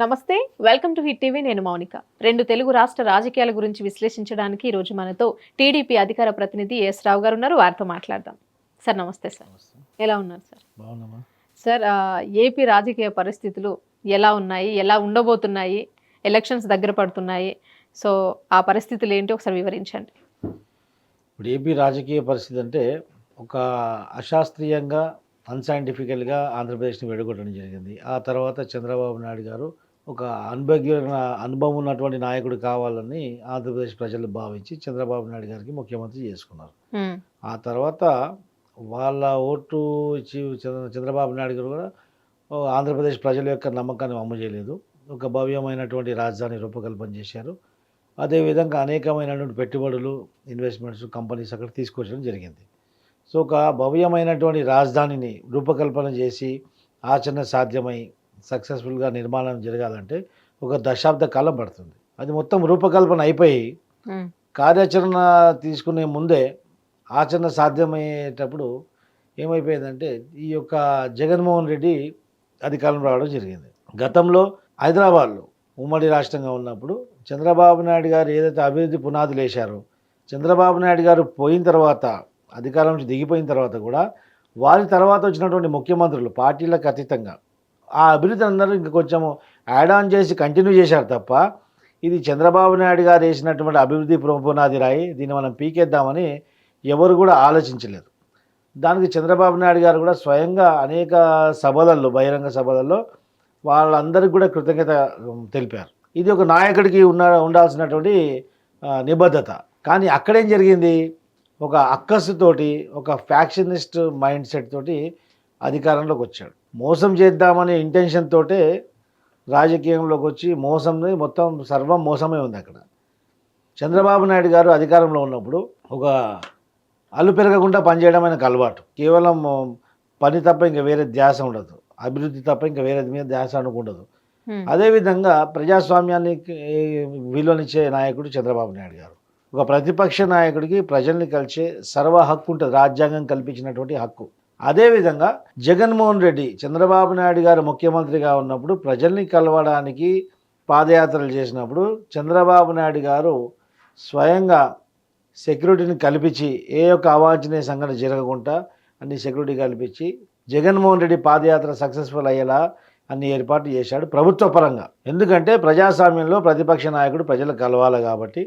నమస్తే welcome to hit TV నేను మౌనిక. రెండు తెలుగు రాష్ట్ర రాజకీయాల గురించి విశ్లేషించడానికి ఈ రోజు మనతో టీడీపీ అధికార ప్రతినిధి ఎస్ రావు గారు ఉన్నారు. వారితో మాట్లాడదాం. సార్ నమస్తే సార్. ఎలా ఉన్నారు సార్? సార్ ఏపీ రాజకీయ పరిస్థితులు ఎలా ఉన్నాయి? ఎలా ఉండబోతున్నాయి? ఎలక్షన్స్ దగ్గర పడుతున్నాయి. సో ఆ పరిస్థితులు ఏంటి? ఒకసారి వివరించండి. ఇప్పుడు ఏపీ రాజకీయ పరిస్థితి అంటే ఒక అశాస్త్రీయంగా అన్సైంటిఫికల్గా ఆంధ్రప్రదేశ్ని విడగొట్టడం జరిగింది. ఆ తర్వాత చంద్రబాబు నాయుడు గారు ఒక అనుభవ అనుభవం ఉన్నటువంటి నాయకుడు కావాలని ఆంధ్రప్రదేశ్ ప్రజలు భావించి చంద్రబాబు నాయుడు గారికి ముఖ్యమంత్రి చేసుకున్నారు. ఆ తర్వాత వాళ్ళ ఓటు ఇచ్చి చంద్ర- చంద్రబాబు నాయుడు గారు కూడా ఆంధ్రప్రదేశ్ ప్రజల యొక్క నమ్మకాన్ని అమ్ము చేయలేదు. ఒక భవ్యమైనటువంటి రాజధాని రూపకల్పన చేశారు. అదేవిధంగా అనేకమైనటువంటి పెట్టుబడులు ఇన్వెస్ట్మెంట్స్ కంపెనీస్ అక్కడ తీసుకొచ్చడం జరిగింది. సో ఒక భవ్యమైనటువంటి రాజధానిని రూపకల్పన చేసి ఆచరణ సాధ్యమై సక్సెస్ఫుల్గా నిర్మాణం జరగాలంటే ఒక దశాబ్ద కాలం పడుతుంది. అది మొత్తం రూపకల్పన అయిపోయి కార్యాచరణ తీసుకునే ముందే ఆచరణ సాధ్యమయ్యేటప్పుడు ఏమైపోయిందంటే ఈ యొక్క జగన్మోహన్ రెడ్డి అధికారం రావడం జరిగింది. గతంలో హైదరాబాద్లో ఉమ్మడి రాష్ట్రంగా ఉన్నప్పుడు చంద్రబాబు నాయుడు గారు ఏదైతే అభివృద్ధి పునాదులు వేశారో చంద్రబాబు నాయుడు గారు పోయిన తర్వాత అధికారం నుంచి దిగిపోయిన తర్వాత కూడా వారి తర్వాత వచ్చినటువంటి ముఖ్యమంత్రులు పార్టీలకు అతీతంగా ఆ అభివృద్ధి అందరూ ఇంకా కొంచెం యాడ్ ఆన్ చేసి కంటిన్యూ చేశారు తప్ప ఇది చంద్రబాబు నాయుడు గారు వేసినటువంటి అభివృద్ధి పు- పునాది రాయి దీన్ని మనం పీకేద్దామని ఎవరు కూడా ఆలోచించలేదు. దానికి చంద్రబాబు నాయుడు గారు కూడా స్వయంగా అనేక సభలలో బహిరంగ సభలలో వాళ్ళందరికీ కూడా కృతజ్ఞత తెలిపారు. ఇది ఒక నాయకుడికి ఉన్న ఉండాల్సినటువంటి నిబద్ధత. కానీ అక్కడేం జరిగింది? ఒక అక్కస్సుతోటి ఒక ఫ్యాక్షనిస్ట్ మైండ్ సెట్ తోటి అధికారంలోకి వచ్చాడు. మోసం చేద్దామనే ఇంటెన్షన్ తోటే రాజకీయంలోకి వచ్చి మోసంని మొత్తం సర్వం మోసమే ఉంది అక్కడ. చంద్రబాబు నాయుడు గారు అధికారంలో ఉన్నప్పుడు ఒక అల్లు పెరగకుండా పనిచేయడం ఆయనకు అలవాటు. కేవలం పని తప్ప ఇంకా వేరే ధ్యాస ఉండదు. అభివృద్ధి తప్ప ఇంకా వేరే మీద ధ్యాస ఉమ్, అదేవిధంగా ప్రజాస్వామ్యాన్ని విలువనిచ్చే నాయకుడు చంద్రబాబు నాయుడు గారు. ఒక ప్రతిపక్ష నాయకుడికి ప్రజల్ని కలిసే సర్వ హక్కు ఉంటుంది. రాజ్యాంగం కల్పించినటువంటి హక్కు. అదేవిధంగా జగన్మోహన్ రెడ్డి చంద్రబాబు నాయుడు గారు ముఖ్యమంత్రిగా ఉన్నప్పుడు ప్రజల్ని కలవడానికి పాదయాత్రలు చేసినప్పుడు చంద్రబాబు నాయుడు గారు స్వయంగా సెక్యూరిటీని కల్పించి ఏ యొక్క అవాంఛనీయ సంఘటన జరగకుండా అన్ని సెక్యూరిటీ కల్పించి జగన్మోహన్ రెడ్డి పాదయాత్ర సక్సెస్ఫుల్ అయ్యేలా అన్ని ఏర్పాట్లు చేశాడు ప్రభుత్వ పరంగా. ఎందుకంటే ప్రజాస్వామ్యంలో ప్రతిపక్ష నాయకుడు ప్రజలకు కలవాలి కాబట్టి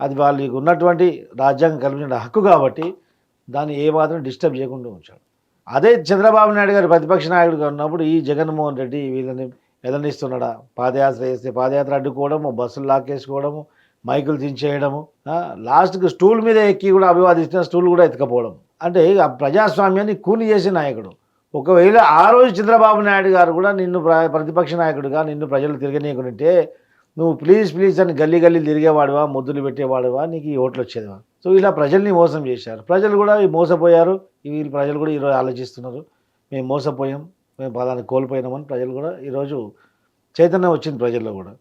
అది వాళ్ళకి ఉన్నటువంటి రాజ్యాంగం కల్పించిన హక్కు కాబట్టి దాన్ని ఏమాత్రం డిస్టర్బ్ చేయకుండా ఉంచాడు. అదే చంద్రబాబు నాయుడు గారు ప్రతిపక్ష నాయకుడిగా ఉన్నప్పుడు ఈ జగన్మోహన్ రెడ్డి వీళ్ళని ఎదనిస్తున్నాడా? పాదయాత్ర చేస్తే పాదయాత్ర అడ్డుకోవడము బస్సులు లాక్కేసుకోవడము మైకులు దించేయడము లాస్ట్కి స్టూల్ మీద ఎక్కి కూడా అభివాదిస్తున్న స్టూల్ కూడా ఎత్తుకపోవడం. అంటే ఆ ప్రజాస్వామ్యాన్ని కూలి చేసే నాయకుడు. ఒకవేళ ఆ రోజు చంద్రబాబు నాయుడు గారు కూడా నిన్ను ప్ర- ప్రతిపక్ష నాయకుడిగా నిన్ను ప్రజలు తిరగనీయకుంటే నువ్వు ప్లీజ్ ప్లీజ్ అని గల్లీ గల్లీ తిరిగేవాడువా ముద్దులు పెట్టేవాడువా నీకు ఈ ఓట్లు వచ్చేదివా? సో ఇలా ప్రజల్ని మోసం చేశారు. ప్రజలు కూడా ఈ మోసపోయారు. వీళ్ళు ప్రజలు కూడా ఈరోజు ఆలోచిస్తున్నారు. మేము మోసపోయాం మేము పలానా కోల్పోయినామని ప్రజలు కూడా ఈరోజు చైతన్యం వచ్చింది ప్రజల్లో కూడా.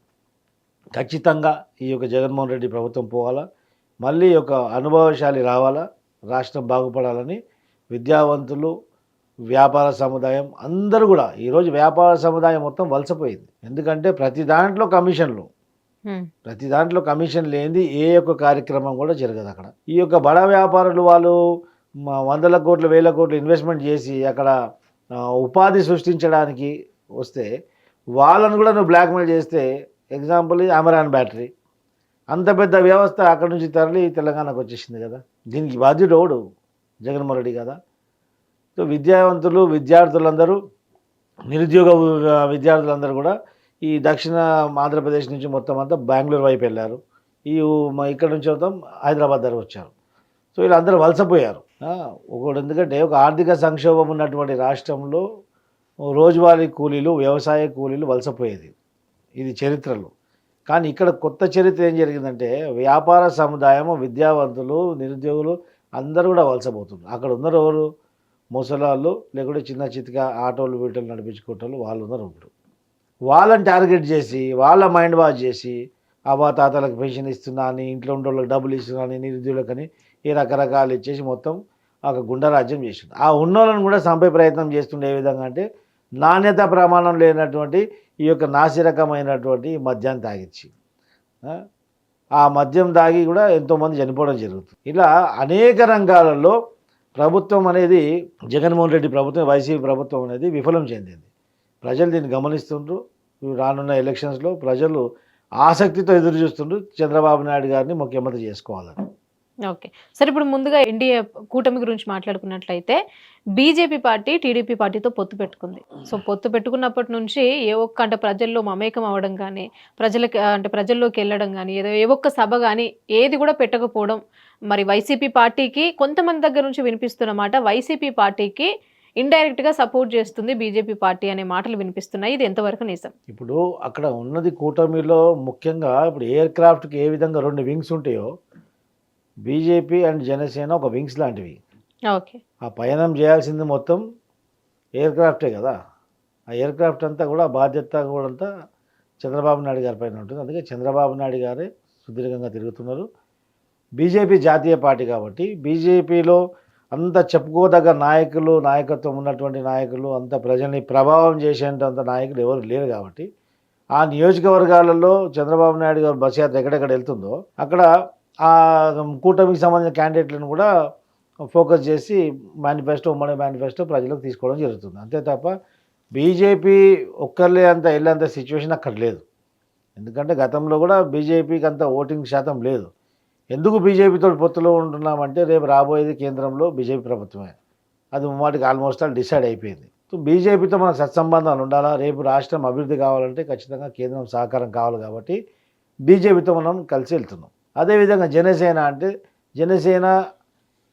ఖచ్చితంగా ఈ యొక్క జగన్మోహన్ రెడ్డి ప్రభుత్వం పోవాలా మళ్ళీ ఒక అనుభవశాలి రావాలా రాష్ట్రం బాగుపడాలని విద్యావంతులు వ్యాపార సముదాయం అందరూ కూడా ఈరోజు వ్యాపార సముదాయం మొత్తం వలసపోయింది. ఎందుకంటే ప్రతి దాంట్లో కమిషన్లు. ప్రతి దాంట్లో కమిషన్ లేనిది ఏ యొక్క కార్యక్రమం కూడా జరగదు అక్కడ. ఈ యొక్క బడా వ్యాపారులు వాళ్ళు వందల కోట్లు వేల కోట్లు ఇన్వెస్ట్మెంట్ చేసి అక్కడ ఉపాధి సృష్టించడానికి వస్తే వాళ్ళను కూడా నువ్వు బ్లాక్మెయిల్ చేస్తే ఎగ్జాంపుల్ అమరాన్ బ్యాటరీ అంత పెద్ద వ్యవస్థ అక్కడ నుంచి తరలి తెలంగాణకు వచ్చేసింది కదా. దీనికి బాధ్యుడు జగన్మోహన్ రెడ్డి కదా. సో విద్యావంతులు విద్యార్థులందరూ నిరుద్యోగ విద్యార్థులందరూ కూడా ఈ దక్షిణ ఆంధ్రప్రదేశ్ నుంచి మొత్తం అంతా బెంగళూరు వైపు వెళ్ళారు. ఈ ఇక్కడ నుంచి మొత్తం హైదరాబాద్ దగ్గర వచ్చారు. సో వీళ్ళందరూ వలసపోయారు. ఒకటి ఎందుకంటే ఒక ఆర్థిక సంక్షోభం ఉన్నటువంటి రాష్ట్రంలో రోజువారీ కూలీలు వ్యవసాయ కూలీలు వలసపోయేది. ఇది చరిత్రలో. కానీ ఇక్కడ కొత్త చరిత్ర ఏం జరిగిందంటే వ్యాపార సముదాయం విద్యావంతులు నిరుద్యోగులు అందరూ కూడా వలసపోతున్నారు. అక్కడ ఉన్నారు ఎవరు ముసలాళ్ళు లేకుంటే చిన్న చితక ఆటోలు వీటోలు నడిపించుకోవటం వాళ్ళు ఉన్నారు ఇప్పుడు. వాళ్ళని టార్గెట్ చేసి వాళ్ళ మైండ్ వాష్ చేసి అబ్బా తాతలకు పెన్షన్ ఇస్తున్నా అని ఇంట్లో ఉండే వాళ్ళకి డబ్బులు ఇస్తున్నా అని నిరుద్యోగులకని ఈ రకరకాలు ఇచ్చేసి మొత్తం ఒక గుండరాజ్యం చేసిండు. ఆ ఉన్నోళ్ళని కూడా చంపే ప్రయత్నం చేస్తుండే ఏ విధంగా అంటే నాణ్యత ప్రమాణం లేనటువంటి ఈ యొక్క నాసిరకమైనటువంటి మద్యాన్ని తాగిచ్చి. ఆ మద్యం తాగి కూడా ఎంతోమంది చనిపోవడం జరుగుతుంది. ఇలా అనేక రంగాలలో ప్రభుత్వం అనేది జగన్మోహన్ రెడ్డి ప్రభుత్వం వైసీపీ ప్రభుత్వం అనేది విఫలం చెందింది. ప్రజలు దీన్ని గమనిస్తుండ్రు. రానున్న ఎలక్షన్స్లో ప్రజలు ఆసక్తితో ఎదురు చూస్తుండ్రు. చంద్రబాబు నాయుడు గారిని ముఖ్యమంత్రి చేసుకోవాలని. ఓకే. సరే ఇప్పుడు ముందుగా ఎన్డీఏ కూటమి గురించి మాట్లాడుకున్నట్లయితే బీజేపీ పార్టీ టీడీపీ పార్టీతో పొత్తు పెట్టుకుంది. సో పొత్తు పెట్టుకున్నప్పటి నుంచి ఏ ఒక్క అంటే ప్రజల్లో మమేకం అవ్వడం కానీ ప్రజలకి అంటే ప్రజల్లోకి వెళ్ళడం కానీ ఏదో ఏ ఒక్క సభ కానీ ఏది కూడా పెట్టకపోవడం మరి వైసీపీ పార్టీకి కొంతమంది దగ్గర నుంచి వినిపిస్తున్న మాట వైసీపీ పార్టీకి ఇండైరెక్ట్గా సపోర్ట్ చేస్తుంది బీజేపీ పార్టీ అనే మాటలు వినిపిస్తున్నాయి. ఇది ఎంతవరకు నిజం? ఇప్పుడు అక్కడ ఉన్నది కూటమిలో ముఖ్యంగా ఇప్పుడు ఎయిర్ క్రాఫ్ట్కి ఏ విధంగా రెండు వింగ్స్ ఉంటాయో బీజేపీ అండ్ జనసేన ఒక వింగ్స్ లాంటివి. ఓకే. ఆ పయనం చేయాల్సింది మొత్తం ఎయిర్ క్రాఫ్టే కదా. ఆ ఎయిర్ క్రాఫ్ట్ అంతా కూడా బాధ్యత కూడా అంతా చంద్రబాబు నాయుడు గారి పైన ఉంటుంది. అందుకే చంద్రబాబు నాయుడు గారే సుదీర్ఘంగా తిరుగుతున్నారు. బీజేపీ జాతీయ పార్టీ కాబట్టి బీజేపీలో అంత చెప్పుకోదగ్గ నాయకులు నాయకత్వం ఉన్నటువంటి నాయకులు అంత ప్రజల్ని ప్రభావం చేసేంత నాయకులు ఎవరు లేరు కాబట్టి ఆ నియోజకవర్గాలలో చంద్రబాబు నాయుడు గారు బస్ యాత్ర ఎక్కడెక్కడ వెళ్తుందో అక్కడ ఆ కూటమికి సంబంధించిన క్యాండిడేట్లను కూడా ఫోకస్ చేసి మేనిఫెస్టో ఉమ్మడి మేనిఫెస్టో ప్రజలకు తీసుకోవడం జరుగుతుంది. అంతే తప్ప బీజేపీ ఒక్కర్లే అంత వెళ్ళేంత సిచ్యువేషన్ అక్కడ లేదు. ఎందుకంటే గతంలో కూడా బీజేపీకి అంత ఓటింగ్ శాతం లేదు. ఎందుకు బీజేపీతో పొత్తులో ఉంటున్నామంటే రేపు రాబోయేది కేంద్రంలో బీజేపీ ప్రభుత్వమే. అది ముమ్మాటికి ఆల్మోస్ట్ ఆల్ డిసైడ్ అయిపోయింది. సో బీజేపీతో మనకు సత్సంబంధాలు ఉండాలా? రేపు రాష్ట్రం అభివృద్ధి కావాలంటే ఖచ్చితంగా కేంద్రం సహకారం కావాలి కాబట్టి బీజేపీతో మనం కలిసి వెళ్తున్నాం. అదేవిధంగా జనసేన అంటే జనసేన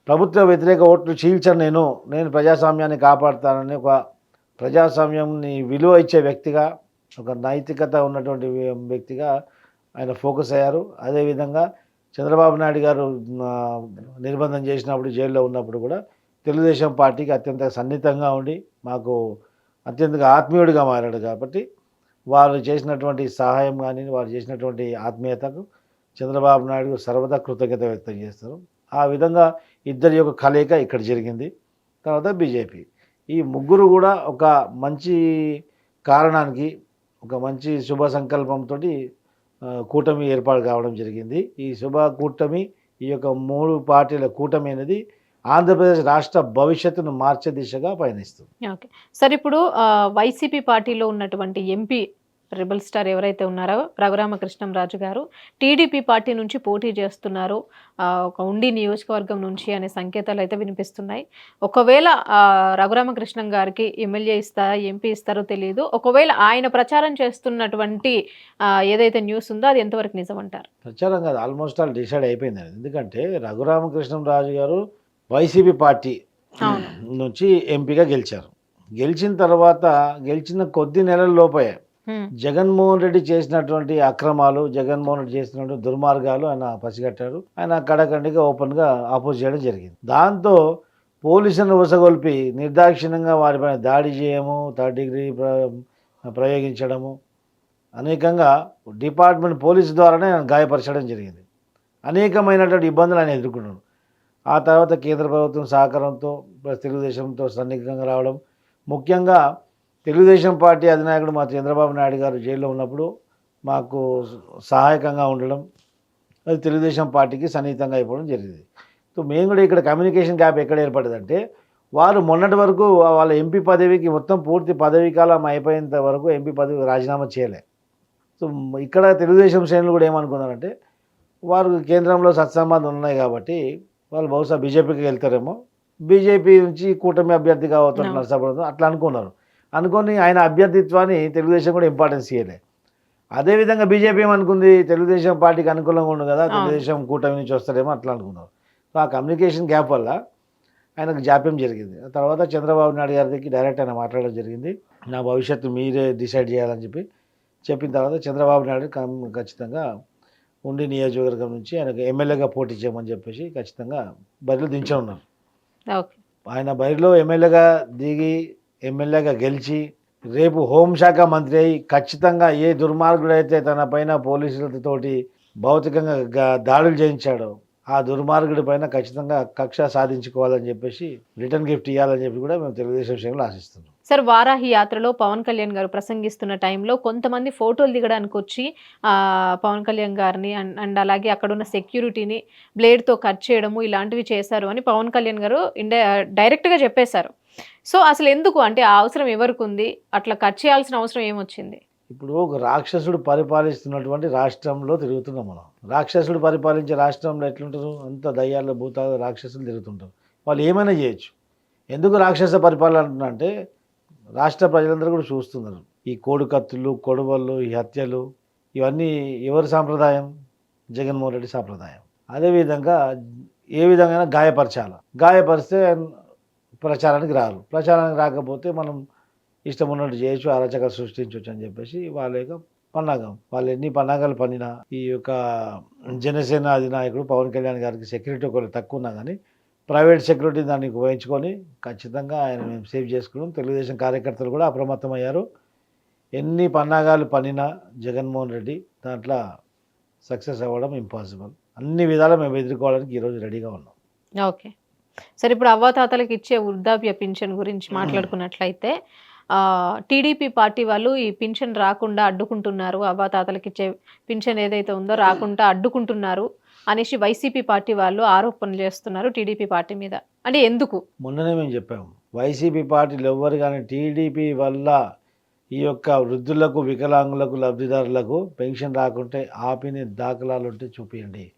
ప్రభుత్వ వ్యతిరేక ఓట్లు చీల్చను నేను. నేను ప్రజాస్వామ్యాన్ని కాపాడుతానని ఒక ప్రజాస్వామ్యంని విలువ ఇచ్చే వ్యక్తిగా ఒక నైతికత ఉన్నటువంటి వ్యక్తిగా ఆయన ఫోకస్ అయ్యారు. అదేవిధంగా చంద్రబాబు నాయుడు గారు నిర్బంధం చేసినప్పుడు జైల్లో ఉన్నప్పుడు కూడా తెలుగుదేశం పార్టీకి అత్యంత సన్నిహితంగా ఉండి మాకు అత్యంతగా ఆత్మీయుడిగా మారాడు కాబట్టి వారు చేసినటువంటి సహాయం కానీ వారు చేసినటువంటి ఆత్మీయతకు చంద్రబాబు నాయుడు సర్వదా కృతజ్ఞత వ్యక్తం చేస్తారు. ఆ విధంగా ఇద్దరి యొక్క కలయిక ఇక్కడ జరిగింది. తర్వాత బీజేపీ. ఈ ముగ్గురు కూడా ఒక మంచి కారణానికి ఒక మంచి శుభ సంకల్పంతో కూటమి ఏర్పాటు కావడం జరిగింది. ఈ శుభ కూటమి ఈ యొక్క మూడు పార్టీల కూటమి అనేది ఆంధ్రప్రదేశ్ రాష్ట్ర భవిష్యత్తును మార్చే దిశగా పయనిస్తుంది. ఓకే. సార్ ఇప్పుడు వైసీపీ పార్టీలో ఉన్నటువంటి ఎంపీ రెబల్ స్టార్ ఎవరైతే ఉన్నారో రఘురామకృష్ణంరాజు గారు టీడీపీ పార్టీ నుంచి పోటీ చేస్తున్నారు ఒక ఉండి నియోజకవర్గం నుంచి అనే సంకేతాలు అయితే వినిపిస్తున్నాయి ఒకవేళ రఘురామకృష్ణం గారికి ఎమ్మెల్యే ఇస్తారా ఎంపీ ఇస్తారో తెలియదు ఒకవేళ ఆయన ప్రచారం చేస్తున్నటువంటి ఏదైతే న్యూస్ ఉందో అది ఎంతవరకు నిజం అంటారు ప్రచారం కాదు ఆల్మోస్ట్ ఆల్ డిసైడ్ అయిపోయింది. ఎందుకంటే రఘురామకృష్ణరాజు గారు వైసీపీ పార్టీ. నుంచి ఎంపీగా గెలిచారు గెలిచిన తర్వాత గెలిచిన కొద్ది నెలల లోపే. జగన్మోహన్ రెడ్డి చేసినటువంటి అక్రమాలు జగన్మోహన్ రెడ్డి చేసినటువంటి దుర్మార్గాలు ఆయన పసిగట్టాడు ఆయన కడకండిగా ఓపెన్గా ఆపోజ్ చేయడం జరిగింది. దాంతో పోలీసులను ఉసగొల్పి నిర్దాక్షిణ్యంగా వారిపైన దాడి చేయము థర్డ్ డిగ్రీ ప్ర ప్రయోగించడము అనేకంగా డిపార్ట్మెంట్ పోలీసు ద్వారానే ఆయన గాయపరచడం జరిగింది. అనేకమైనటువంటి ఇబ్బందులు ఆయన ఎదుర్కొన్నాడు. ఆ తర్వాత కేంద్ర ప్రభుత్వం సహకారంతో తెలుగుదేశంతో సన్నిహితంగా రావడం ముఖ్యంగా తెలుగుదేశం పార్టీ అధినాయకుడు మా చంద్రబాబు నాయుడు గారు జైల్లో ఉన్నప్పుడు మాకు సహాయకంగా ఉండడం అది తెలుగుదేశం పార్టీకి సన్నిహితంగా అయిపోవడం జరిగింది. సో మేము కూడా ఇక్కడ కమ్యూనికేషన్ గ్యాప్ ఎక్కడ ఏర్పడిందంటే వారు మొన్నటి వరకు వాళ్ళ ఎంపీ పదవికి మొత్తం పూర్తి పదవీ కాలం అయిపోయేంత వరకు ఎంపీ పదవికి రాజీనామా చేయలే. సో ఇక్కడ తెలుగుదేశం శ్రేణులు కూడా ఏమనుకున్నారంటే వారు కేంద్రంలో సత్సంబంధం ఉన్నాయి కాబట్టి వాళ్ళు బహుశా బీజేపీకి వెళ్తారేమో బీజేపీ నుంచి కూటమి అభ్యర్థిగా అవుతారు అవును. అట్లా అనుకున్నారు. అనుకొని ఆయన అభ్యర్థిత్వాన్ని తెలుగుదేశం కూడా ఇంపార్టెన్స్ ఇవ్వలే అదేవిధంగా బీజేపీ ఏమనుకుంది? తెలుగుదేశం పార్టీకి అనుకూలంగా ఉండు కదా. తెలుగుదేశం కూటమి నుంచి వస్తారేమో అట్లా అనుకున్నారు. సో ఆ కమ్యూనికేషన్ గ్యాప్ వల్ల ఆయనకు జాప్యం జరిగింది. ఆ తర్వాత చంద్రబాబు నాయుడు గారి దగ్గరికి డైరెక్ట్ ఆయన మాట్లాడడం జరిగింది. నా భవిష్యత్తు మీరే డిసైడ్ చేయాలని చెప్పి చెప్పిన తర్వాత చంద్రబాబు నాయుడు ఖచ్చితంగా ఉండి నియోజకవర్గం నుంచి ఆయనకు ఎమ్మెల్యేగా పోటీ చేయమని చెప్పేసి ఖచ్చితంగా బరిలో దించే ఉన్నారు ఓకే. ఆయన బరిలో ఎమ్మెల్యేగా దిగి ఎమ్మెల్యేగా గెలిచి రేపు హోంశాఖ మంత్రి అయి ఖచ్చితంగా ఏ దుర్మార్గుడైతే తన పైన పోలీసులతోటి భౌతికంగా దాడులు చేయించాడో ఆ దుర్మార్గుడి పైన ఖచ్చితంగా కక్ష సాధించుకోవాలని చెప్పేసి రిటర్న్ గిఫ్ట్ ఇవ్వాలని చెప్పి కూడా మేము తెలుగుదేశం విషయంలో ఆశిస్తున్నాం. సార్ వారాహి యాత్రలో పవన్ కళ్యాణ్ గారు ప్రసంగిస్తున్న టైంలో కొంతమంది ఫోటోలు దిగడానికి వచ్చి పవన్ కళ్యాణ్ గారిని అండ్ అండ్ అలాగే అక్కడ ఉన్న సెక్యూరిటీని బ్లేడ్తో కట్ చేయడము ఇలాంటివి చేశారు అని పవన్ కళ్యాణ్ గారు ఇండే డైరెక్ట్గా చెప్పేశారు. సో అసలు ఎందుకు? అంటే ఆ అవసరం ఎవరికి ఉంది అట్లా కట్ చేయాల్సిన అవసరం ఏమొచ్చింది? ఇప్పుడు ఒక రాక్షసుడు పరిపాలిస్తున్నటువంటి రాష్ట్రంలో తిరుగుతున్నాం మనం. రాక్షసుడు పరిపాలించే రాష్ట్రంలో ఎట్లుంటారు? అంత దయ్యాల భూతాలు రాక్షసులు తిరుగుతుంటారు. వాళ్ళు ఏమైనా చేయొచ్చు. ఎందుకు రాక్షస పరిపాలన అంటే రాష్ట్ర ప్రజలందరూ కూడా చూస్తున్నారు. ఈ కోడికత్తులు కొడవళ్ళు ఈ హత్యలు ఇవన్నీ ఎవరి సాంప్రదాయం? జగన్మోహన్ రెడ్డి సాంప్రదాయం. అదేవిధంగా ఏ విధంగా గాయపరచాలి. గాయపరిస్తే ప్రచారానికి రారు. ప్రచారానికి రాకపోతే మనం ఇష్టం ఉన్నట్టు చేయొచ్చు అరచకాలు సృష్టించవచ్చు అని చెప్పేసి వాళ్ళ యొక్క పన్నాగం. వాళ్ళు ఎన్ని పన్నాగాలు పన్నినా ఈ యొక్క జనసేన అధినాయకుడు పవన్ కళ్యాణ్ గారికి సెక్యూరిటీ ఒకవేళ తక్కువ ఉన్నా కానీ ప్రైవేట్ సెక్యూరిటీ దాన్ని ఉపయోగించుకొని ఖచ్చితంగా ఆయన మేము సేవ్ చేసుకున్నాం. తెలుగుదేశం కార్యకర్తలు కూడా అప్రమత్తమయ్యారు. ఎన్ని పన్నాగాలు పన్నినా జగన్మోహన్ రెడ్డి దాంట్లో సక్సెస్ అవ్వడం ఇంపాసిబుల్. అన్ని విధాలా మేము ఎదుర్కోవడానికి ఈరోజు రెడీగా ఉన్నాం. ఓకే. సరే ఇప్పుడు అవ్వాతాతలకు ఇచ్చే వృద్ధాప్య పింఛన్ గురించి మాట్లాడుకున్నట్లయితే టీడీపీ పార్టీ వాళ్ళు ఈ పింఛన్ రాకుండా అడ్డుకుంటున్నారు. అవ్వాతాతలకు ఇచ్చే పింఛన్ ఏదైతే ఉందో రాకుండా అడ్డుకుంటున్నారు. అనేసి వైసీపీ పార్టీ వాళ్ళు ఆరోపణలు చేస్తున్నారు టీడీపీ పార్టీ మీద. అంటే ఎందుకు? మొన్ననే మేము చెప్పాము. వైసీపీ పార్టీలు ఎవ్వరు కానీ టీడీపీ వల్ల ఈ యొక్క వృద్ధులకు వికలాంగులకు లబ్ధిదారులకు పెన్షన్ రాకుంటే ఆపిన దాఖలాలు ఉంటే చూపించండి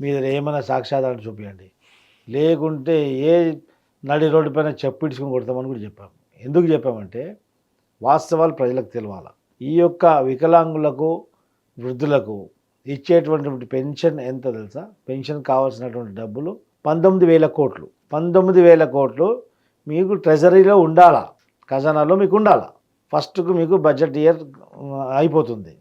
మీ దగ్గర ఏమైనా సాక్ష్యాధారాలు చూపించండి లేకుంటే ఏ నడి రోడ్డు పైన చెప్పిడ్చుకుని కొడతామని కూడా చెప్పాము ఎందుకు చెప్పామంటే వాస్తవాలు ప్రజలకు తెలవాలి. ఈ యొక్క వికలాంగులకు వృద్ధులకు ఇచ్చేటువంటి పెన్షన్ ఎంత తెలుసా? పెన్షన్ కావాల్సినటువంటి డబ్బులు పంతొమ్మిది వేల కోట్లు. పంతొమ్మిది వేల కోట్లు మీకు ట్రెజరీలో ఉండాలా? ఖజానాలో మీకు ఉండాలా? ఫస్ట్కు మీకు బడ్జెట్ ఇయర్ అయిపోతుంది.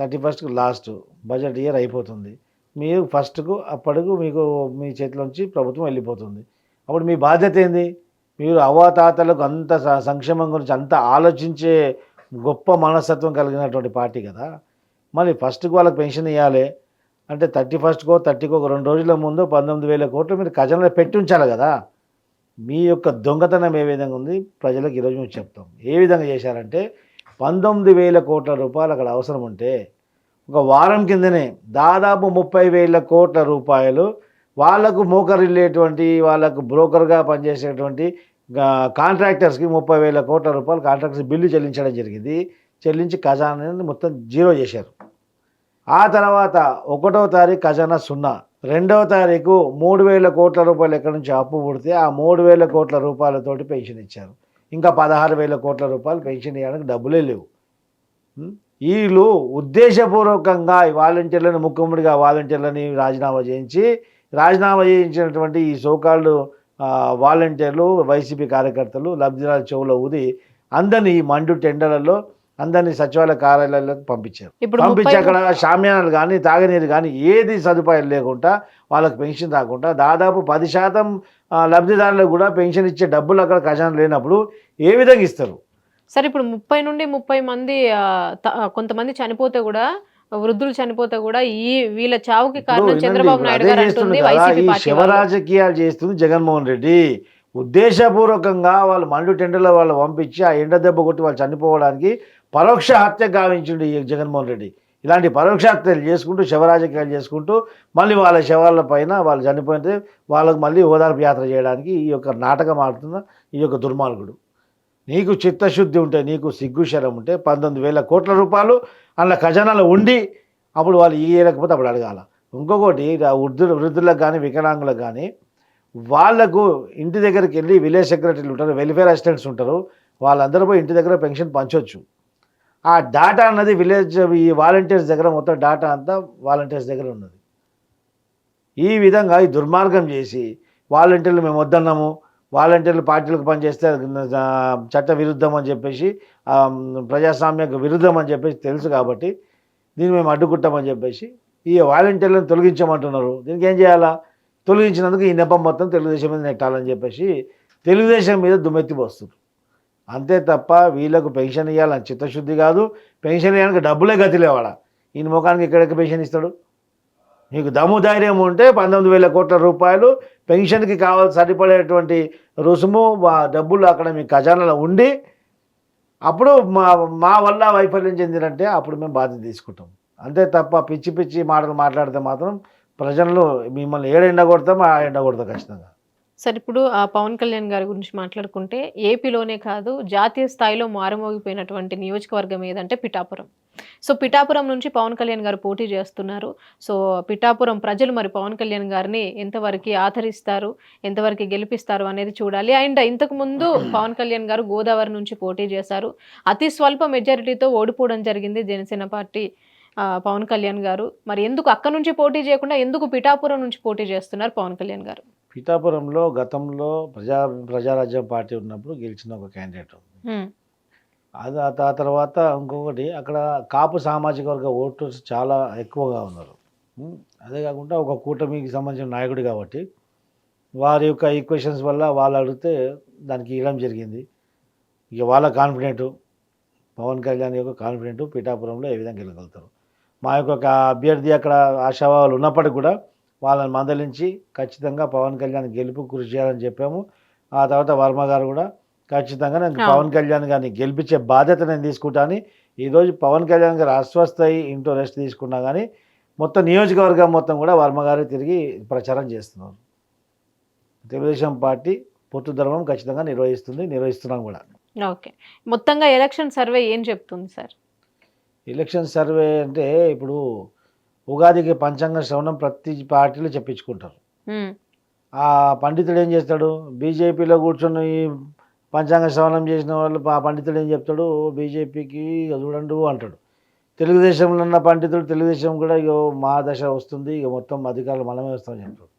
థర్టీ ఫస్ట్కు లాస్ట్ బడ్జెట్ ఇయర్ అయిపోతుంది. మీరు ఫస్ట్కు అప్పటికు మీకు మీ చేతిలోంచి ప్రభుత్వం వెళ్ళిపోతుంది. అప్పుడు మీ బాధ్యత ఏంది? మీరు అవ్వాతాతలకు అంత స- సంక్షేమం గురించి అంత ఆలోచించే గొప్ప మనస్తత్వం కలిగినటువంటి పార్టీ కదా. మరి ఫస్ట్కి వాళ్ళకి పెన్షన్ ఇవ్వాలి అంటే థర్టీ ఫస్ట్కో థర్టీకో ఒక రెండు రోజుల ముందు పంతొమ్మిది వేల కోట్లు మీరు ఖజానాలో పెట్టి ఉంచాలి కదా. మీ యొక్క దొంగతనం ఏ విధంగా ఉంది? ప్రజలకు ఈరోజు మేము చెప్తాం. ఏ విధంగా చేశారంటే పంతొమ్మిది వేల కోట్ల రూపాయలు అక్కడ అవసరం ఉంటే ఒక వారం కిందనే దాదాపు ముప్పై వేల కోట్ల రూపాయలు వాళ్ళకు మోకరిల్లేటువంటి వాళ్ళకు బ్రోకర్గా పనిచేసేటువంటి కాంట్రాక్టర్స్కి ముప్పై వేల కోట్ల రూపాయలు కాంట్రాక్టర్స్ బిల్లు చెల్లించడం జరిగింది. చెల్లించి ఖజానాని మొత్తం జీరో చేశారు. ఆ తర్వాత ఒకటో తారీఖు ఖజానా సున్నా. రెండవ తారీఖు మూడు వేల కోట్ల రూపాయలు ఎక్కడి నుంచి అప్పు పుడితే ఆ మూడు వేల కోట్ల రూపాయలతోటి పెన్షన్ ఇచ్చారు. ఇంకా పదహారు వేల కోట్ల రూపాయలు పెన్షన్ ఇవ్వడానికి డబ్బులే లేవు. వీళ్ళు ఉద్దేశపూర్వకంగా ఈ వాలంటీర్లను ముఖ్యముడిగా వాలంటీర్లని రాజీనామా చేయించి రాజీనామా చేయించినటువంటి ఈ సోకాళ్ళు వాలంటీర్లు వైసీపీ కార్యకర్తలు లబ్ధిదారుల చెవులో ఊది అందరినీ ఈ మండు టెండర్లలో అందరినీ సచివాలయ కార్యాలయాలకు పంపించారు. ఇప్పుడు పంపించి అక్కడ షామ్యానాలు కానీ తాగనీరు కానీ ఏది సదుపాయం లేకుండా వాళ్ళకి పెన్షన్ రాకుండా దాదాపు పది శాతం లబ్ధిదారులకు కూడా పెన్షన్ ఇచ్చే డబ్బులు అక్కడ ఖజానా లేనప్పుడు ఏ విధంగా ఇస్తారు? సరే ఇప్పుడు ముప్పై నుండి ముప్పై మంది కొంతమంది చనిపోతే కూడా వృద్ధులు చనిపోతే కూడా ఈ వీళ్ళ చావుకి కారణం చంద్రబాబు నాయుడు గారు చేస్తుంది అంటుంది కదా, వైసీపీ ఈ పార్టీ శివ వాళ్ళు. రాజకీయాలు చేస్తుంది జగన్మోహన్ రెడ్డి. ఉద్దేశపూర్వకంగా వాళ్ళు మండు టెండర్లో వాళ్ళు పంపించి ఆ ఎండ దెబ్బ కొట్టి వాళ్ళు చనిపోవడానికి పరోక్ష హత్య గావించిండు ఈ జగన్మోహన్ రెడ్డి. ఇలాంటి పరోక్ష హత్యలు చేసుకుంటూ శివరాజకీయాలు చేసుకుంటూ మళ్ళీ వాళ్ళ శవాల పైన వాళ్ళు చనిపోతే వాళ్ళకు మళ్ళీ ఓదార్పు యాత్ర చేయడానికి ఈ యొక్క నాటకం ఆడుతున్న ఈ యొక్క దుర్మార్గుడు. నీకు చిత్తశుద్ధి ఉంటే నీకు సిగ్గుశరం ఉంటే పంతొమ్మిది వేల కోట్ల రూపాయలు అందులో ఖజానాలో ఉండి అప్పుడు వాళ్ళు ఇయ్యలేకపోతే అప్పుడు అడగాల. ఇంకొకటి వృద్ధులు వృద్ధులకు కానీ వికలాంగులకు కానీ వాళ్ళకు ఇంటి దగ్గరికి వెళ్ళి విలేజ్ సెక్రటరీలు ఉంటారు వెల్ఫేర్ అసిస్టెంట్స్ ఉంటారు వాళ్ళందరూ పోయి ఇంటి దగ్గర పెన్షన్ పంచవచ్చు ఆ డాటా అన్నది విలేజ్ ఈ వాలంటీర్స్ దగ్గర మొత్తం డాటా అంతా వాలంటీర్స్ దగ్గర ఉన్నది. ఈ విధంగా ఈ దుర్మార్గం చేసి వాలంటీర్లు మేము వద్దన్నాము వాలంటీర్లు పార్టీలకు పనిచేస్తే చట్ట విరుద్ధం అని చెప్పేసి ప్రజాస్వామ్యకు విరుద్ధం అని చెప్పేసి తెలుసు కాబట్టి దీన్ని మేము అడ్డుకుంటామని చెప్పేసి ఈ వాలంటీర్లను తొలగించమంటున్నారు. దీనికి ఏం చేయాలా? తొలగించినందుకు ఈ నెపం మొత్తం తెలుగుదేశం మీద నెట్టాలని చెప్పేసి తెలుగుదేశం మీద దుమ్మెత్తి పోస్తుంది అంతే తప్ప వీళ్ళకు పెన్షన్ ఇవ్వాలని చిత్తశుద్ధి కాదు. పెన్షన్ ఇవ్వడానికి డబ్బులే గతిలేవాడ ఈయన ముఖానికి ఎక్కడెక్క పెన్షన్ ఇస్తాడు? మీకు దమ్ము ధైర్యం ఉంటే పంతొమ్మిది వేల కోట్ల రూపాయలు పెన్షన్కి కావాల్సి సరిపడేటువంటి రుసుము డబ్బులు అక్కడ మీ ఖజానాలో ఉండి అప్పుడు మా మా వల్ల వైఫల్యం చెందినంటే అప్పుడు మేము బాధ్యత తీసుకుంటాం. అంతే తప్ప పిచ్చి పిచ్చి మాటలు మాట్లాడితే మాత్రం ప్రజల్లో మిమ్మల్ని ఏడు ఎండ కొడతాం ఆ ఎండ కొడతాం ఖచ్చితంగా. సరే ఇప్పుడు ఆ పవన్ కళ్యాణ్ గారి గురించి మాట్లాడుకుంటే ఏపీలోనే కాదు జాతీయ స్థాయిలో మారుమోగిపోయినటువంటి నియోజకవర్గం ఏదంటే పిఠాపురం. సో పిఠాపురం నుంచి పవన్ కళ్యాణ్ గారు పోటీ చేస్తున్నారు. సో పిఠాపురం ప్రజలు మరి పవన్ కళ్యాణ్ గారిని ఎంతవరకు ఆదరిస్తారు ఎంతవరకు గెలిపిస్తారు అనేది చూడాలి. అండ్ ఇంతకు ముందు పవన్ కళ్యాణ్ గారు గోదావరి నుంచి పోటీ చేశారు. అతి స్వల్ప మెజారిటీతో ఓడిపోవడం జరిగింది జనసేన పార్టీ పవన్ కళ్యాణ్ గారు. మరి ఎందుకు అక్కడ నుంచి పోటీ చేయకుండా ఎందుకు పిఠాపురం నుంచి పోటీ చేస్తున్నారు పవన్ కళ్యాణ్ గారు? పిఠాపురంలో గతంలో ప్రజా ప్రజారాజ్యం పార్టీ ఉన్నప్పుడు గెలిచిన ఒక క్యాండిడేట్. అది ఆ తర్వాత ఇంకొకటి అక్కడ కాపు సామాజిక వర్గ ఓటర్స్ చాలా ఎక్కువగా ఉన్నారు. అదే కాకుండా ఒక కూటమికి సంబంధించిన నాయకుడు కాబట్టి వారి యొక్క ఈక్వేషన్స్ వల్ల వాళ్ళు అడిగితే దానికి ఇవ్వడం జరిగింది ఇక వాళ్ళ కాన్ఫిడెంట్ పవన్ కళ్యాణ్ యొక్క కాన్ఫిడెంట్ పిఠాపురంలో ఏ విధంగా గెలగలుగుతారు మా యొక్క అభ్యర్థి అక్కడ ఆశావాళ్ళు ఉన్నప్పటికీ కూడా వాళ్ళని మందలించి ఖచ్చితంగా పవన్ కళ్యాణ్ గెలుపు కృషి చేయాలని చెప్పాము. ఆ తర్వాత వర్మ గారు కూడా ఖచ్చితంగా నేను. పవన్ కళ్యాణ్ గారిని గెలిపించే బాధ్యత నేను తీసుకుంటాను ఈరోజు పవన్ కళ్యాణ్ గారు అస్వస్థ అయి ఇంట్లో రెస్ట్ తీసుకున్నా కానీ మొత్తం నియోజకవర్గం మొత్తం కూడా వర్మ గారు తిరిగి ప్రచారం చేస్తున్నారు. తెలుగుదేశం పార్టీ పొత్తు ధర్మం ఖచ్చితంగా నిర్వహిస్తుంది నిర్వహిస్తున్నాం కూడా. ఓకే. మొత్తంగా ఎలక్షన్ సర్వే ఏం చెప్తుంది సార్? ఎలక్షన్ సర్వే అంటే ఇప్పుడు ఉగాదికి పంచాంగ శ్రవణం ప్రతి పార్టీలో చెప్పించుకుంటారు. ఆ పండితుడు ఏం చేస్తాడు? బీజేపీలో కూర్చొని పంచాంగ శ్రవణం చేసిన వాళ్ళు ఆ పండితుడు ఏం చెప్తాడు? బీజేపీకి చూడండు అంటాడు. తెలుగుదేశంలో ఉన్న పండితుడు తెలుగుదేశం కూడా ఇగో మా దశ వస్తుంది ఇక మొత్తం అధికారులు మనమే వస్తామని చెప్తాడు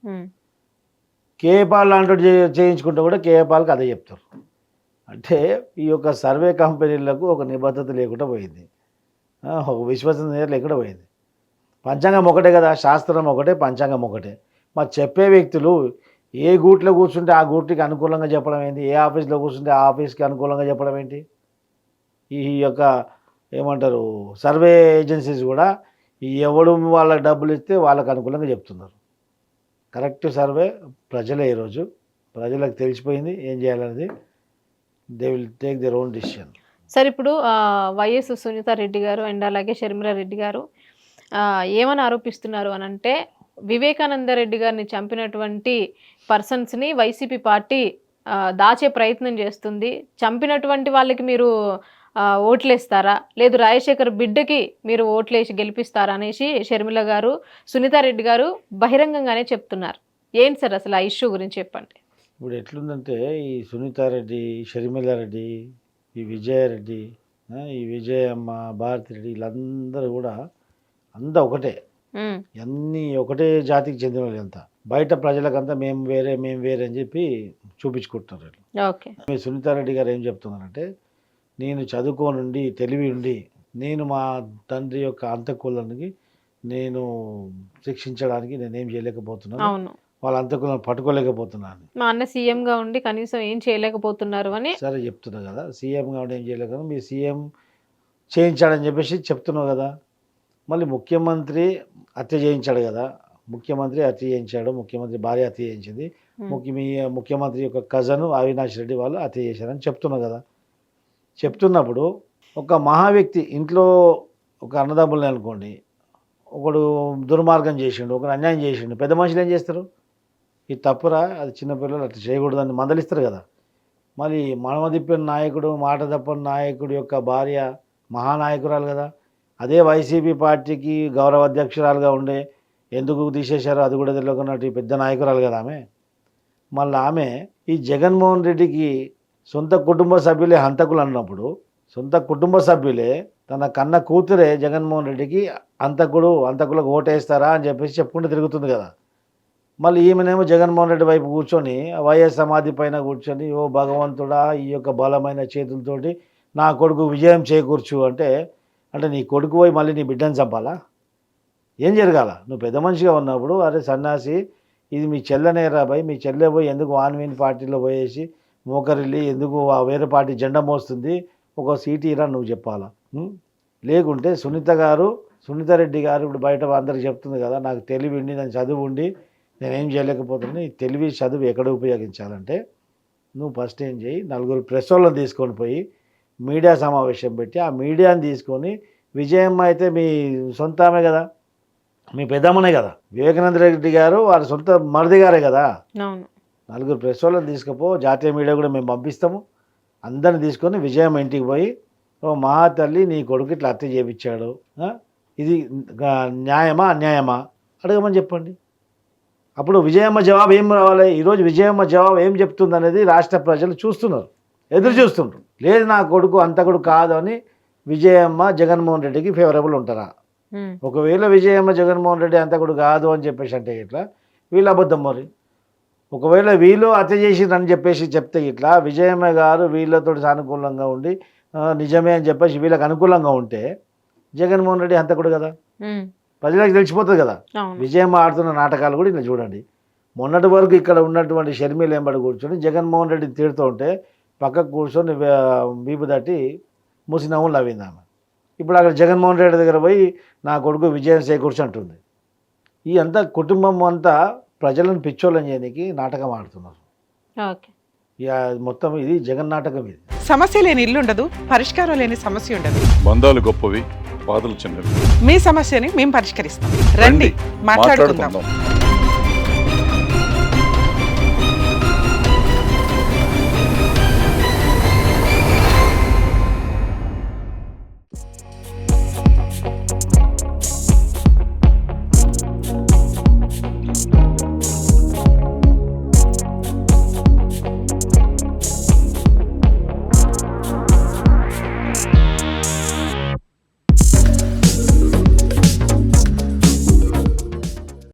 కేఏపాల్ లాంటి చేయించుకుంటే కూడా కేఏపాల్కి అదే చెప్తారు. అంటే ఈ యొక్క సర్వే కంపెనీలకు ఒక నిబద్ధత లేకుండా పోయింది. ఒక విశ్వసనీయత లేకుండా పోయింది. పంచాంగం ఒకటే కదా శాస్త్రం ఒకటే పంచాంగం ఒకటే. మరి చెప్పే వ్యక్తులు ఏ గూట్లో కూర్చుంటే ఆ గూటికి అనుకూలంగా చెప్పడం ఏంటి? ఏ ఆఫీస్లో కూర్చుంటే ఆ ఆఫీస్కి అనుకూలంగా చెప్పడం ఏంటి? ఈ యొక్క ఏమంటారు సర్వే ఏజెన్సీస్ కూడా ఎవడు వాళ్ళకి డబ్బులు ఇస్తే వాళ్ళకి అనుకూలంగా చెప్తున్నారు. కరెక్ట్ సర్వే ప్రజలే ఈరోజు. ప్రజలకు తెలిసిపోయింది ఏం చేయాలనేది. They will take their own decision sir ఇప్పుడు వైఎస్ సునీత రెడ్డి గారు అండ్ అలాగే షర్మిల రెడ్డి గారు ఏమని ఆరోపిస్తున్నారు అని అంటే వివేకానంద రెడ్డి గారిని చంపినటువంటి పర్సన్స్ని వైసీపీ పార్టీ దాచే ప్రయత్నం చేస్తుంది. చంపినటువంటి వాళ్ళకి మీరు ఓట్లేస్తారా? లేదు రాజశేఖర్ బిడ్డకి మీరు ఓట్లేసి గెలిపిస్తారా అనేసి షర్మిల గారు సునీతారెడ్డి గారు బహిరంగంగానే చెప్తున్నారు. ఏంటి సార్ అసలు ఆ ఇష్యూ గురించి చెప్పండి. ఇప్పుడు ఎట్లుందంటే ఈ సునీతారెడ్డి షర్మిలారెడ్డి ఈ విజయారెడ్డి ఈ విజయమ్మ భారతిరెడ్డి వీళ్ళందరూ కూడా అంతా ఒకటే. అన్నీ ఒకటే జాతికి చెందిన వాళ్ళు అంతా. బయట ప్రజలకంతా మేము వేరే మేము వేరే అని చెప్పి చూపించుకుంటున్నారు మీ సునీతారెడ్డి గారు ఏం చెప్తున్నారంటే నేను చదువుకోనుండి తెలివి ఉండి నేను మా తండ్రి యొక్క అంతకులకి నేను శిక్షించడానికి నేనేం చేయలేకపోతున్నాను. వాళ్ళ అంతకులను పట్టుకోలేకపోతున్నాను. మా అన్న సీఎం గా ఉండి కనీసం ఏం చేయలేకపోతున్నారు అని సరే చెప్తున్నా కదా. సీఎం కాబట్టి ఏం చేయలేకపోతే మీ సీఎం చేయించాడని చెప్పేసి చెప్తున్నావు కదా. మళ్ళీ ముఖ్యమంత్రి హత్య చేయించాడు కదా. ముఖ్యమంత్రి హత్య చేయించాడు. ముఖ్యమంత్రి భార్య హత్య చేయించింది. ఉమ్, ముఖ్య మీ ముఖ్యమంత్రి యొక్క కజను అవినాష్ రెడ్డి వాళ్ళు హత్య చేశారని చెప్తున్నావు కదా. చెప్తున్నప్పుడు ఒక మహా వ్యక్తి ఇంట్లో ఒక అన్నదమ్ములని అనుకోండి. ఒకడు దుర్మార్గం చేసిండు ఒకడు అన్యాయం చేసిండు. పెద్ద మనుషులు ఏం చేస్తారు? ఇది తప్పురా అది చిన్నపిల్లలు అట్లా చేయకూడదని మందలిస్తారు కదా. మరి మనమ తిప్పిన నాయకుడు మాట తప్పని నాయకుడు యొక్క భార్య మహానాయకురాలు కదా. అదే వైసీపీ పార్టీకి గౌరవ అధ్యక్షురాలుగా ఉండే ఎందుకు తీసేశారో అది కూడా తెలియకున్నట్టు పెద్ద నాయకురాలు కదా ఆమె. మళ్ళీ ఆమె ఈ జగన్మోహన్ రెడ్డికి సొంత కుటుంబ సభ్యులే హంతకులు అన్నప్పుడు సొంత కుటుంబ సభ్యులే తన కన్న కూతురే జగన్మోహన్ రెడ్డికి అంతకుడు అంతకులకు ఓటేస్తారా అని చెప్పేసి చెప్పుకుంటూ తిరుగుతుంది కదా. మళ్ళీ ఈమెనేమో జగన్మోహన్ రెడ్డి వైపు కూర్చొని వైఎస్ సమాధి పైన కూర్చొని ఓ భగవంతుడా ఈ యొక్క బలమైన చేతులతోటి నా కొడుకు విజయం చేకూర్చు అంటే అంటే నీ కొడుకు పోయి మళ్ళీ నీ బిడ్డను చంపాలా? ఏం జరగాల? నువ్వు పెద్ద మనిషిగా ఉన్నప్పుడు అరే సన్నాసి ఇది మీ చెల్లెనేరా భయ్ మీ చెల్లె పోయి ఎందుకు ఆన్వీన్ పార్టీలో పోయేసి మోకరిల్లి ఎందుకు ఆ వేరే పార్టీ జెండా మోస్తుంది ఒక సీటు ఇరా నువ్వు చెప్పాలా? లేకుంటే సునీత గారు సునీత రెడ్డి గారు ఇప్పుడు బయట అందరికి చెప్తుంది కదా నాకు తెలివి ఉండి నేను చదువు ఉండి నేనేం చేయలేకపోతున్నాను ఈ తెలివి చదువు ఎక్కడ ఉపయోగించాలంటే నువ్వు ఫస్ట్ ఏం చేయి నలుగురు ప్రెస్ వాళ్ళని తీసుకొని పోయి మీడియా సమావేశం పెట్టి ఆ మీడియాని తీసుకొని విజయమ్మ అయితే మీ సొంత ఆమె కదా. మీ పెద్దమ్మనే కదా. వివేకానంద రెడ్డి గారు వారి సొంత మరిది గారే కదా. నలుగురు ప్రెస్ వాళ్ళని తీసుకుపో జాతీయ మీడియా కూడా మేము పంపిస్తాము. అందరిని తీసుకొని విజయం ఇంటికి పోయి ఓ మహా తల్లి నీ కొడుకు ఇట్లా హత్య చేయించాడు? ఇది న్యాయమా అన్యాయమా? అడగమని చెప్పండి. అప్పుడు విజయమ్మ జవాబు ఏం రావాలి? ఈరోజు విజయమ్మ జవాబు ఏం చెప్తుంది అనేది రాష్ట్ర ప్రజలు చూస్తున్నారు. ఎదురు చూస్తుండ్రు. లేదు నా కొడుకు అంతకుడు కాదు అని విజయమ్మ జగన్మోహన్ రెడ్డికి ఫేవరబుల్ ఉంటారా ఒకవేళ విజయమ్మ జగన్మోహన్ రెడ్డి అంతకుడు కాదు అని చెప్పేసి అంటే ఇట్లా వీళ్ళు అబద్ధం మరి. ఒకవేళ వీళ్ళు హత్య చేసిండ్రని చెప్పేసి చెప్తే ఇట్లా విజయమ్మ గారు వీళ్ళతో సానుకూలంగా ఉండి నిజమే అని చెప్పేసి వీళ్ళకి అనుకూలంగా ఉంటే జగన్మోహన్ రెడ్డి హంతకుడు కదా? ప్రజలకు తెలిసిపోతుంది కదా? విజయమ్మ ఆడుతున్న నాటకాలు కూడా ఇలా చూడండి. మొన్నటి వరకు ఇక్కడ ఉన్నటువంటి షర్మిల ఎంబడి కూర్చొని జగన్మోహన్ రెడ్డి తీరుతూ ఉంటే పక్కకు కూర్చొని వీపు తట్టి మూసి నవ్వులు నవ్వింది ఆమె. ఇప్పుడు అక్కడ జగన్మోహన్ రెడ్డి దగ్గర పోయి నా కొడుకు విజయం చేకూర్చి అంటుంది. ఈ అంతా కుటుంబం అంతా ప్రజలను పిచ్చోళ్ళని చేయడానికి నాటకం ఆడుతున్నారు. మొత్తం ఇది జగన్ నాటకం ఇది. సమస్య లేని ఇల్లు ఉండదు పరిష్కారం లేని సమస్య ఉండదు. బంధాలు గొప్పవి బాధలు చిన్నవి. మీ సమస్యని మేము పరిష్కరిస్తాం. రండి మాట్లాడుకుందాం.